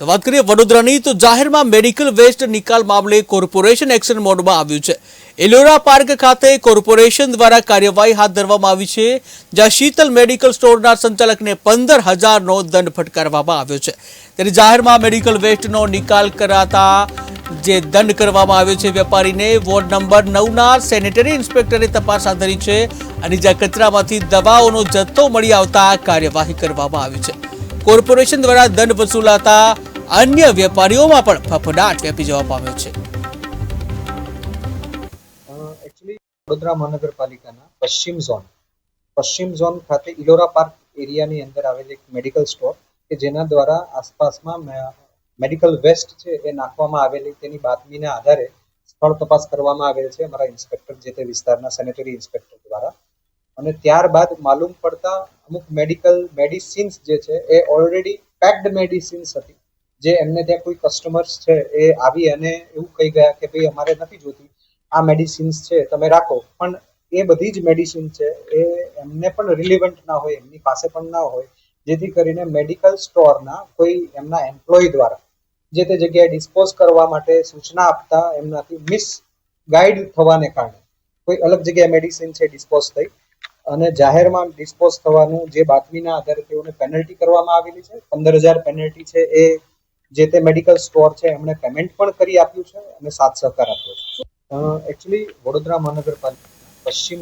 તો વાત કરીએ વડોદરાની, તો જાહેરમાં મેડિકલ વેસ્ટ નિકાલ મામલે કોર્પોરેશન એક્શન મોડમાં આવ્યું છે. એલોરા પાર્ક ખાતે કોર્પોરેશન દ્વારા કાર્યવાહી હાથ ધરવામાં આવી છે, જ્યાં શીતલ મેડિકલ સ્ટોરના સંચાલકને પંદર હજારનો દંડ ફટકારવામાં આવ્યો છે. ત્યારે જાહેરમાં મેડિકલ વેસ્ટનો નિકાલ કરાતા જે દંડ કરવામાં આવ્યો છે વેપારીને, વોર્ડ નંબર નવના સેનેટરી ઇન્સ્પેક્ટરે તપાસ હાથ ધરી છે અને જ્યાં કચરામાંથી દવાઓનો જથ્થો મળી આવતા કાર્યવાહી કરવામાં આવી છે. કોર્પોરેશન દ્વારા દંડ વસૂલાતા અન્ય વેપારીઓમાં પણ ફફડાટ વ્યાપી જવા પામ્યો છે. એકચ્યુઅલી વડોદરા મહાનગરપાલિકાના પશ્ચિમ ઝોન પશ્ચિમ ઝોન ખાતે ઇલોરા પાર્ક એરિયાની અંદર આવેલ એક મેડિકલ સ્ટોર કે જેના દ્વારા આસપાસમાં મેડિકલ વેસ્ટ છે એ નાખવામાં આવેલી તેની બાતમીના આધારે સ્થળ તપાસ કરવામાં આવેલ છે અમારા ઇન્સ્પેક્ટર જે તે વિસ્તારના સેનેટરી ઇન્સ્પેક્ટર દ્વારા. અને ત્યારબાદ માલુમ પડતા અમુક મેડિકલ મેડિસિન્સ જે છે એ ઓલરેડી પેક્ડ મેડિસિન્સ હતી. જે એમને ત્યાં કોઈ કસ્ટમર્સ છે એ આવી અને એવું કહી ગયા કે ભાઈ અમારે નથી જોતી આ મેડિસિન્સ છે, તમે રાખો. પણ એ બધી જ મેડિસિન છે, એ એમને પણ રિલિવન્ટ ના હોય, એમની પાસે પણ ના હોય. જેથી કરીને મેડિકલ સ્ટોરના કોઈ એમના એમ્પ્લોય દ્વારા જે તે જગ્યાએ ડિસ્પોઝ કરવા માટે સૂચના આપતા એમનાથી મિસ ગાઈડ થવાને કારણે કોઈ અલગ જગ્યાએ મેડિસિન છે ડિસ્પોઝ થઈ. અને જાહેરમાં ડિસ્પોઝ થવાનું જે બાતમીના આધારે તેઓને પેનલ્ટી કરવામાં આવેલી છે, પંદર હજાર પેનલ્ટી છે એ જે તે મેડિકલ સ્ટોર છે, એમણે પેમેન્ટ પણ કરી આપ્યું છે અને સાથ સહકાર આપ્યો છે. એકચ્યુઅલી વડોદરા મહાનગરપાલિકા પશ્ચિમ